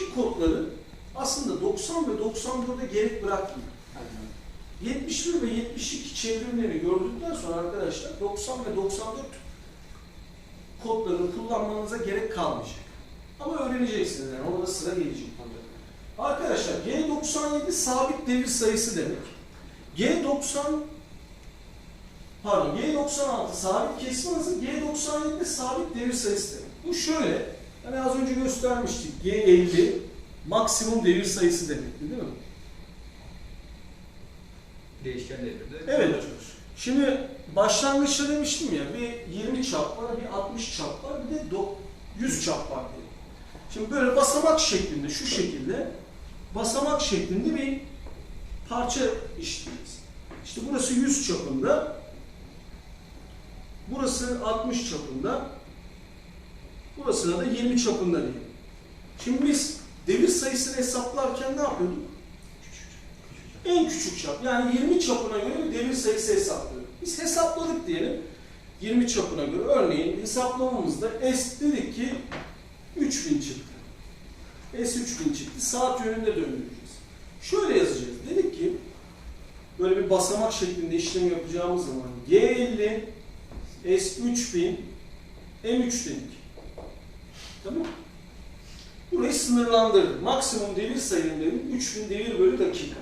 72 kodları aslında 90 ve 94'e gerek bırakmıyor. 71 ve 72 çevrimleri gördükten sonra arkadaşlar 90 ve 94 kodlarını kullanmanıza gerek kalmayacak. Ama öğreneceksiniz yani ona da sıra gelecek. Arkadaşlar G97 sabit devir sayısı demek. G90 pardon G96 sabit kesme hızı G97 sabit devir sayısı demek. Bu şöyle hani az önce göstermiştik G50 maksimum devir sayısı demekti değil mi? Değişken devirde. Evet. Şimdi başlangıçta demiştim ya bir 20 çap var, bir 60 çap var, bir de do- 100 çap var diye. Şimdi böyle basamak şeklinde, şu şekilde basamak şeklinde bir parça işleyeceğiz. İşte burası 100 çapında, burası 60 çapında, burasına da 20 çapında diyelim. Şimdi biz devir sayısını hesaplarken ne yapıyorduk? En küçük çap yani 20 çapına göre devir sayısı hesaplıyoruz. Biz hesapladık diyelim 20 çapına göre örneğin hesaplamamızda S dedik ki 3000 çıktı. S 3000 çıktı. Saat yönünde döndüreceğiz. Şöyle yazacağız. Dedik ki böyle bir basamak şeklinde işlem yapacağımız zaman G50 S 3000 M3 dedik. Tamam Burayı sınırlandırdık. Maksimum devir sayım dedim 3000 devir bölü dakika.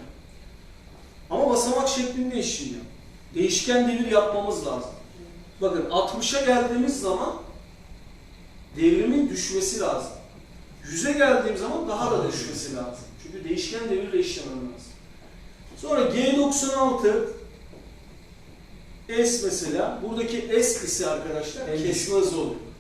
Ama basamak şeklinde işliyor. Değişken devir yapmamız lazım. Bakın 60'a geldiğimiz zaman devrimin düşmesi lazım. 100'e geldiğim zaman daha da düşmesi lazım. Çünkü değişken devirle işlemem lazım. Sonra G96 S mesela. Buradaki S ise arkadaşlar M3. kesme hızı oluyor.